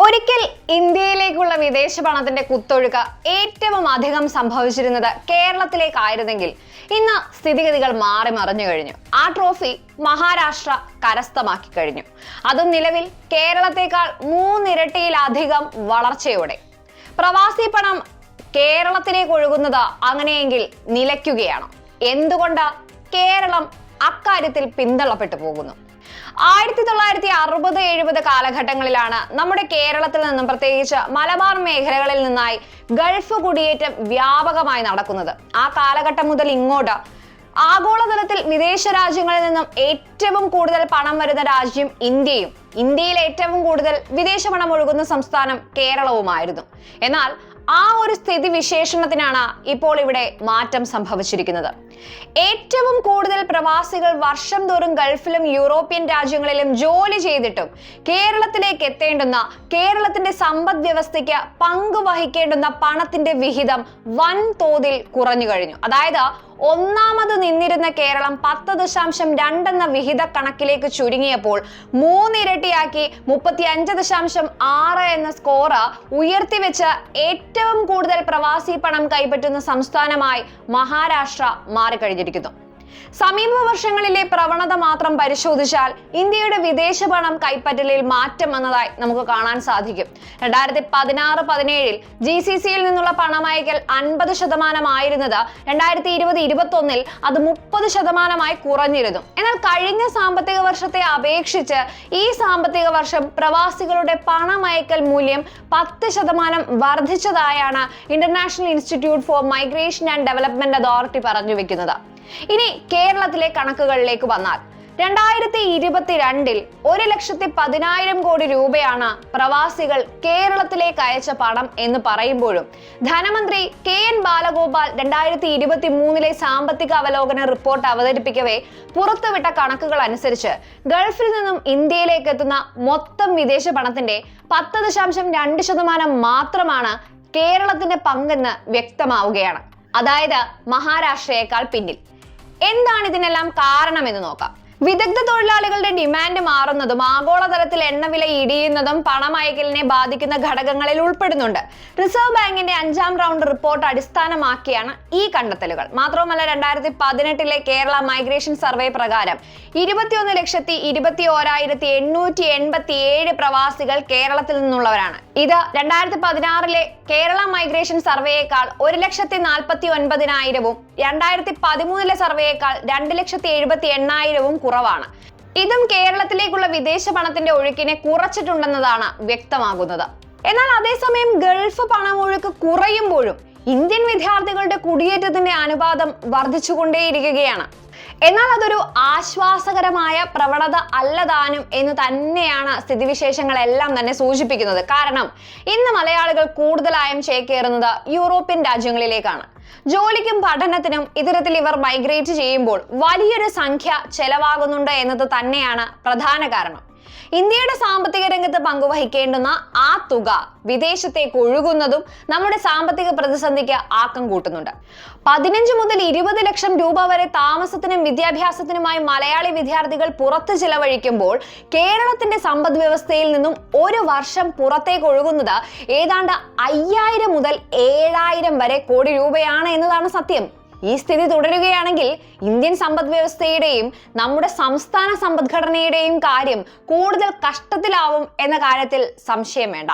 ഒരിക്കൽ ഇന്ത്യയിലേക്കുള്ള വിദേശ പണത്തിന്റെ കുത്തൊഴുക്ക് ഏറ്റവും അധികം സംഭവിച്ചിരുന്നത് കേരളത്തിലേക്കായിരുന്നെങ്കിൽ ഇന്ന് സ്ഥിതിഗതികൾ മാറി മറിഞ്ഞു കഴിഞ്ഞു. ആ ട്രോഫി മഹാരാഷ്ട്ര കരസ്ഥമാക്കി കഴിഞ്ഞു. അതും നിലവിൽ കേരളത്തെക്കാൾ മൂന്നിരട്ടിയിലധികം വളർച്ചയോടെ. പ്രവാസി പണം കേരളത്തിലേക്ക് ഒഴുകുന്നത് അങ്ങനെയെങ്കിൽ നിലയ്ക്കുകയാണ്. എന്തുകൊണ്ട് കേരളം അക്കാര്യത്തിൽ പിന്തള്ളപ്പെട്ടു പോകുന്നു? ആയിരത്തി തൊള്ളായിരത്തി അറുപത് എഴുപത് കാലഘട്ടങ്ങളിലാണ് നമ്മുടെ കേരളത്തിൽ നിന്നും പ്രത്യേകിച്ച് മലബാർ മേഖലകളിൽ നിന്നായി ഗൾഫ് കുടിയേറ്റം വ്യാപകമായി നടക്കുന്നത്. ആ കാലഘട്ടം മുതൽ ഇങ്ങോട്ട് ആഗോളതലത്തിൽ വിദേശ രാജ്യങ്ങളിൽ നിന്നും ഏറ്റവും കൂടുതൽ പണം വരുന്ന രാജ്യം ഇന്ത്യയും. ഇന്ത്യയിൽ ഏറ്റവും കൂടുതൽ വിദേശ പണം ഒഴുകുന്ന സംസ്ഥാനം കേരളവുമായിരുന്നു. എന്നാൽ ആ ഒരു സ്ഥിതി വിശേഷണത്തിനാണ് ഇപ്പോൾ ഇവിടെ മാറ്റം സംഭവിച്ചിരിക്കുന്നത്. ഏറ്റവും കൂടുതൽ പ്രവാസികൾ വർഷം തോറും ഗൾഫിലും യൂറോപ്യൻ രാജ്യങ്ങളിലും ജോലി ചെയ്തിട്ടും കേരളത്തിലേക്ക് എത്തേണ്ടുന്ന കേരളത്തിന്റെ സമ്പദ് വ്യവസ്ഥയ്ക്ക് പങ്കുവഹിക്കേണ്ടുന്ന പണത്തിന്റെ വിഹിതം വൻതോതിൽ കുറഞ്ഞു കഴിഞ്ഞു. അതായത് ഒന്നാമത് നിന്നിരുന്ന കേരളം പത്ത് ദശാംശം രണ്ടെന്ന വിഹിത കണക്കിലേക്ക് ചുരുങ്ങിയപ്പോൾ മൂന്നിരട്ടിയാക്കി മുപ്പത്തി അഞ്ച് ദശാംശം ആറ് എന്ന സ്കോറ് ഉയർത്തിവെച്ച് ഏറ്റവും കൂടുതൽ പ്രവാസി പണം കൈപ്പറ്റുന്ന സംസ്ഥാനമായി മഹാരാഷ്ട്ര മാറിക്കഴിഞ്ഞിരിക്കുന്നു. സമീപ വർഷങ്ങളിലെ പ്രവണത മാത്രം പരിശോധിച്ചാൽ ഇന്ത്യയുടെ വിദേശ പണം കൈപ്പറ്റലിൽ മാറ്റം വന്നതായി നമുക്ക് കാണാൻ സാധിക്കും. രണ്ടായിരത്തി പതിനാറ് പതിനേഴിൽ ജി സി സിയിൽ നിന്നുള്ള പണമയക്കൽ അൻപത് ശതമാനമായിരുന്നത് രണ്ടായിരത്തി ഇരുപത് ഇരുപത്തി ഒന്നിൽ അത് മുപ്പത് ശതമാനമായി കുറഞ്ഞിരുന്നു. എന്നാൽ കഴിഞ്ഞ സാമ്പത്തിക വർഷത്തെ അപേക്ഷിച്ച് ഈ സാമ്പത്തിക വർഷം പ്രവാസികളുടെ പണമയക്കൽ മൂല്യം പത്ത് ശതമാനം വർദ്ധിച്ചതായാണ് International Institute for Migration and Development authority പറഞ്ഞു വെക്കുന്നത്. ഇനി കേരളത്തിലെ കണക്കുകളിലേക്ക് വന്നാൽ രണ്ടായിരത്തി ഇരുപത്തിരണ്ടിൽ ഒരു ലക്ഷത്തി പതിനായിരം കോടി രൂപയാണ് പ്രവാസികൾ കേരളത്തിലേക്ക് അയച്ച പണം എന്ന് പറയുമ്പോഴും ധനമന്ത്രി കെ എൻ ബാലഗോപാൽ രണ്ടായിരത്തി ഇരുപത്തി മൂന്നിലെ സാമ്പത്തിക അവലോകന റിപ്പോർട്ട് അവതരിപ്പിക്കവേ പുറത്തുവിട്ട കണക്കുകൾ അനുസരിച്ച് ഗൾഫിൽ നിന്നും ഇന്ത്യയിലേക്ക് എത്തുന്ന മൊത്തം വിദേശ പണത്തിന്റെ പത്ത് ദശാംശം രണ്ട് ശതമാനം മാത്രമാണ് കേരളത്തിന്റെ പങ്കെന്ന് വ്യക്തമാവുകയാണ്. അതായത് മഹാരാഷ്ട്രയേക്കാൾ പിന്നിൽ. എന്താണ് ഇതിനെല്ലാം കാരണമെന്ന് നോക്കാം. വിദഗ്ധ തൊഴിലാളികളുടെ ഡിമാൻഡ് മാറുന്നതും ആഗോളതലത്തിൽ എണ്ണവില ഇടിയുന്നതും പണമയക്കലിനെ ബാധിക്കുന്ന ഘടകങ്ങളിൽ ഉൾപ്പെടുന്നുണ്ട്. റിസർവ് ബാങ്കിന്റെ അഞ്ചാം റൗണ്ട് റിപ്പോർട്ട് അടിസ്ഥാനമാക്കിയാണ് ഈ കണ്ടെത്തലുകൾ. മാത്രവുമല്ല രണ്ടായിരത്തി പതിനെട്ടിലെ കേരള മൈഗ്രേഷൻ സർവേ പ്രകാരം ഇരുപത്തിയൊന്ന് ലക്ഷത്തി ഇരുപത്തി ഓരായിരത്തി എണ്ണൂറ്റി എൺപത്തി ഏഴ് പ്രവാസികൾ കേരളത്തിൽ നിന്നുള്ളവരാണ്. ഇത് രണ്ടായിരത്തി പതിനാറിലെ കേരള മൈഗ്രേഷൻ സർവേയേക്കാൾ ഒരു ലക്ഷത്തി നാൽപ്പത്തി ഒൻപതിനായിരവും രണ്ടായിരത്തി പതിമൂന്നിലെ സർവേയേക്കാൾ രണ്ട് ലക്ഷത്തി എഴുപത്തി എണ്ണായിരവും കുറവാണ്. ഇതും കേരളത്തിലേക്കുള്ള വിദേശ പണത്തിന്റെ ഒഴുക്കിനെ കുറച്ചിട്ടുണ്ടെന്നതാണ് വ്യക്തമാകുന്നത്. എന്നാൽ അതേസമയം ഗൾഫ് പണമൊഴുക്ക് കുറയുമ്പോഴും ഇന്ത്യൻ വിദ്യാർത്ഥികളുടെ കുടിയേറ്റത്തിന്റെ അനുപാതം വർദ്ധിച്ചുകൊണ്ടേയിരിക്കുകയാണ്. എന്നാൽ അതൊരു ആശ്വാസകരമായ പ്രവണത അല്ലതാനും എന്ന് തന്നെയാണ് സ്ഥിതിവിശേഷങ്ങളെല്ലാം തന്നെ സൂചിപ്പിക്കുന്നത്. കാരണം ഇന്ന് മലയാളികൾ കൂടുതലായും ചേക്കേറുന്നത് യൂറോപ്യൻ രാജ്യങ്ങളിലേക്കാണ്. ജോലിക്കും പഠനത്തിനും ഇത്തരത്തിൽ ഇവർ മൈഗ്രേറ്റ് ചെയ്യുമ്പോൾ വലിയൊരു സംഖ്യ ചെലവാകുന്നുണ്ട് എന്നത് തന്നെയാണ് പ്രധാന കാരണം. ഇന്ത്യയുടെ സാമ്പത്തിക രംഗത്ത് പങ്കുവഹിക്കേണ്ടുന്ന ആ തുക വിദേശത്തേക്ക് ഒഴുകുന്നതും നമ്മുടെ സാമ്പത്തിക പ്രതിസന്ധിക്ക് ആക്കം കൂട്ടുന്നുണ്ട്. പതിനഞ്ച് മുതൽ ഇരുപത് ലക്ഷം രൂപ വരെ താമസത്തിനും വിദ്യാഭ്യാസത്തിനുമായി മലയാളി വിദ്യാർത്ഥികൾ പുറത്ത് ചിലവഴിക്കുമ്പോൾ കേരളത്തിന്റെ സമ്പദ് വ്യവസ്ഥയിൽ നിന്നും ഒരു വർഷം പുറത്തേക്ക് ഒഴുകുന്നത് ഏതാണ്ട് അയ്യായിരം മുതൽ ഏഴായിരം വരെ കോടി രൂപയാണ് എന്നതാണ് സത്യം. ഈ സ്ഥിതി തുടരുകയാണെങ്കിൽ ഇന്ത്യൻ സമ്പദ് വ്യവസ്ഥയുടെയും നമ്മുടെ സംസ്ഥാന സമ്പദ്ഘടനയുടെയും കാര്യം കൂടുതൽ കഷ്ടത്തിലാവും എന്ന കാര്യത്തിൽ സംശയം വേണ്ട.